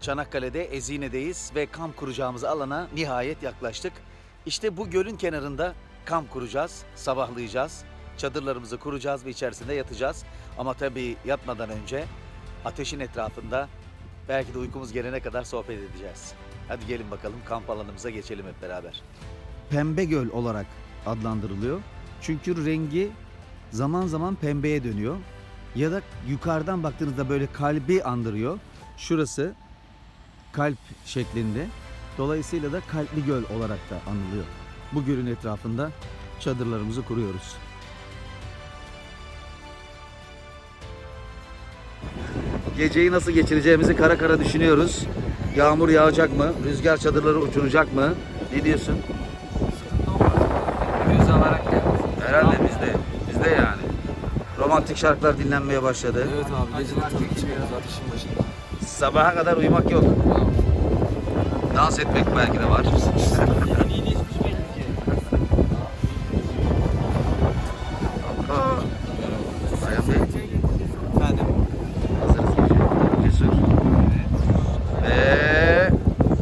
Çanakkale'de Ezine'deyiz ve kamp kuracağımız alana nihayet yaklaştık. İşte bu gölün kenarında kamp kuracağız, sabahlayacağız, çadırlarımızı kuracağız ve içerisinde yatacağız. Ama tabii yatmadan önce ateşin etrafında belki de uykumuz gelene kadar sohbet edeceğiz. Hadi gelin bakalım kamp alanımıza geçelim hep beraber. Pembe göl olarak adlandırılıyor. Çünkü rengi zaman zaman pembeye dönüyor. Ya da yukarıdan baktığınızda böyle kalbi andırıyor. Şurası kalp şeklinde. Dolayısıyla da kalpli göl olarak da anılıyor. Bu gölün etrafında çadırlarımızı kuruyoruz. Geceyi nasıl geçireceğimizi kara kara düşünüyoruz. Yağmur yağacak mı? Rüzgar çadırları uçuracak mı? Ne diyorsun? Yüz alarak. Herhalde bizde. Bizde yani. Romantik şarkılar dinlenmeye başladı. Evet abi geceleri tabii içmiyoruz ateşin başında. Sabaha kadar uyumak yok. Dans etmek belki de var.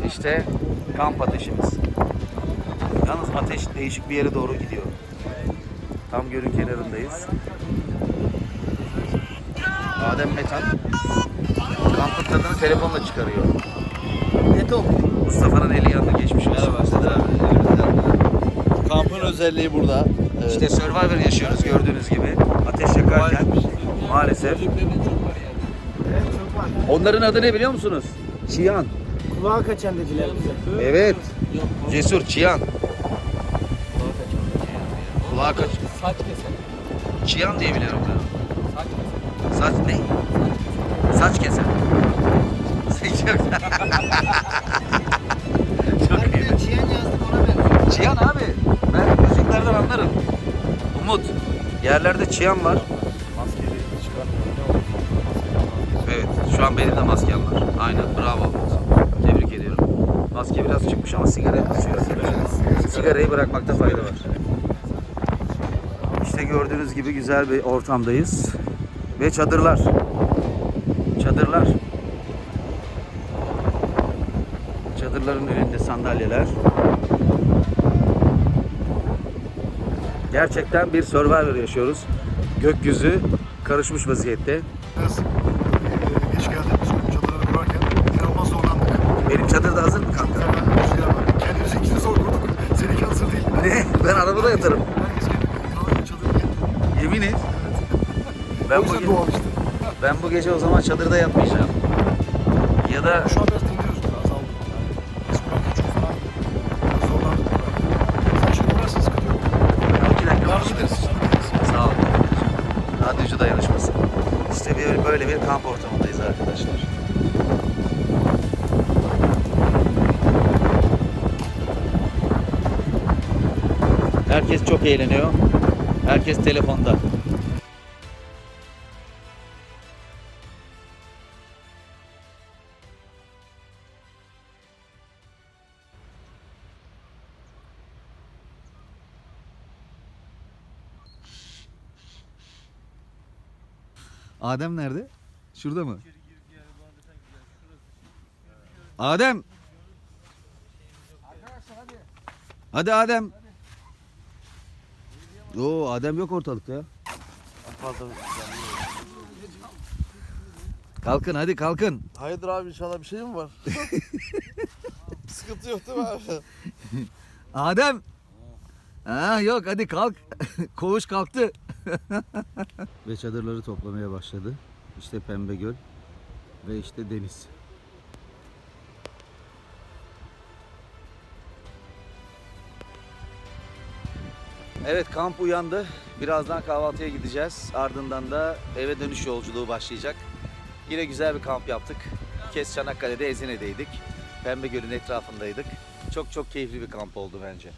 İşte kamp ateşimiz. Yalnız ateş değişik bir yere doğru gidiyor. Tam gölün kenarındayız. Adem Metan kampın tadını telefonla çıkarıyor. Ne top? Mustafa'nın eli yandı geçmiş olsun. Kampın özelliği burada. Evet. İşte Survivor yaşıyoruz gördüğünüz gibi. Ateş yakarken maalesef. Onların adı ne biliyor musunuz? Çiyan. Kulağa kaçan dediler bize. Evet. Cesur Çiyan. Kulağa kaç. Saç keselim. Çiyan diye biliyorum ben. Saç ne? Saç keser. Çok iyi. Ben çiyen yazdım ona benziyor. Çiyan abi. Ben müziklerden anlarım. Umut. Yerlerde çiyan var. Maskeyi çıkartmıyor. Ne olur? Evet. Şu an benim de maskem var. Aynen. Bravo. Tebrik ediyorum. Maske biraz çıkmış ama sigara düşüyor. Sigarayı bırakmakta fayda var. İşte gördüğünüz gibi güzel bir ortamdayız. Ve çadırlar. Çadırlar. Çadırların önünde sandalyeler. Gerçekten bir Survivor yaşıyoruz. Gökyüzü karışmış vaziyette. Biraz eee, geç gün çadırları kurarken inanılmaz zorlandık. Benim çadır da hazır mı kanka? Kendimizi ikimiz zor kurduk. Seninki hazır değil. Ne? Ben arabada yatarım. Herkes kendi kalın çadırı kendi. Yemin et. Ben bu, yüzden ge- doğal işte. ben bu gece o zaman çadırda yatmayacağım. Ya da Şu an biraz dinliyoruz. Biraz. Yani biz kurarken çok biraz zorlandık. Sen şimdi kurarsın sıkıntı yok. iki dakika Yardım ederiz. Sağ olun. Radyocu dayanışması. İşte bir, böyle bir kamp ortamındayız arkadaşlar. Herkes çok eğleniyor. Herkes telefonda. Adem nerede? Şurada mı? Adem. Hadi Adem. Oo Adem yok ortalıkta ya. Kalkın hadi kalkın. Hayırdır abi inşallah bir şey mi var? Sıkıntı yok değil mi abi? Adem. Ha yok hadi kalk. Koğuş kalktı. ve çadırları toplamaya başladı. İşte Pembe Göl ve işte deniz. Evet kamp uyandı. Birazdan kahvaltıya gideceğiz. Ardından da eve dönüş yolculuğu başlayacak. Yine güzel bir kamp yaptık. Bir kez Çanakkale'de Ezine'deydik. Pembe Göl'ün etrafındaydık. Çok çok keyifli bir kamp oldu bence.